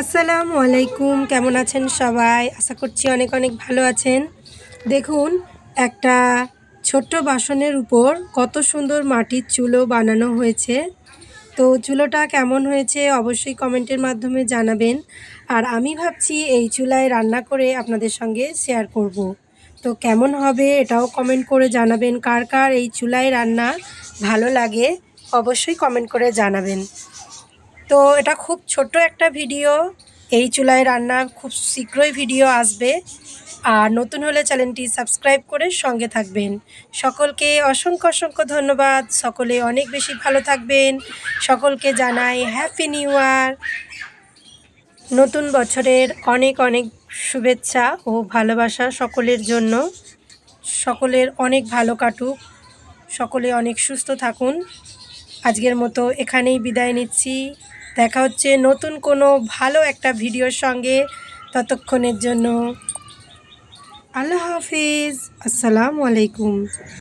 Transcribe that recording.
আসসালামু আলাইকুম, কেমন আছেন সবাই? আশা করছি অনেক অনেক ভালো আছেন। দেখুন, একটা ছোট্ট বাসনের উপর কত সুন্দর মাটির চুলো বানানো হয়েছে। তো চুলোটা কেমন হয়েছে অবশ্যই কমেন্টের মাধ্যমে জানাবেন। আর আমি ভাবছি এই চুলায় রান্না করে আপনাদের সঙ্গে শেয়ার করব। তো কেমন হবে এটাও কমেন্ট করে জানাবেন। কার কার এই চুলায় রান্না ভালো লাগে অবশ্যই কমেন্ট করে জানাবেন। তো এটা খুব ছোট্ট একটা ভিডিও। এই চুলায় রান্না খুব শীঘ্রই ভিডিও আসবে। আর নতুন হলে চ্যানেলটি সাবস্ক্রাইব করে সঙ্গে থাকবেন। সকলকে অসংখ্য অসংখ্য ধন্যবাদ। সকলে অনেক বেশি ভালো থাকবেন। সকলকে জানাই হ্যাপি নিউ ইয়ার নতুন বছরের অনেক অনেক শুভেচ্ছা ও ভালোবাসা সকলের জন্য। সকলের অনেক ভালো কাটুক। সকলে অনেক সুস্থ থাকুন। আজকের মতো এখানেই বিদায় নিচ্ছি। দেখা হচ্ছে নতুন কোনো ভালো একটা ভিডিওর সঙ্গে ততক্ষণের জন্য। আল্লাহ হাফিজ। আসসালামু আলাইকুম।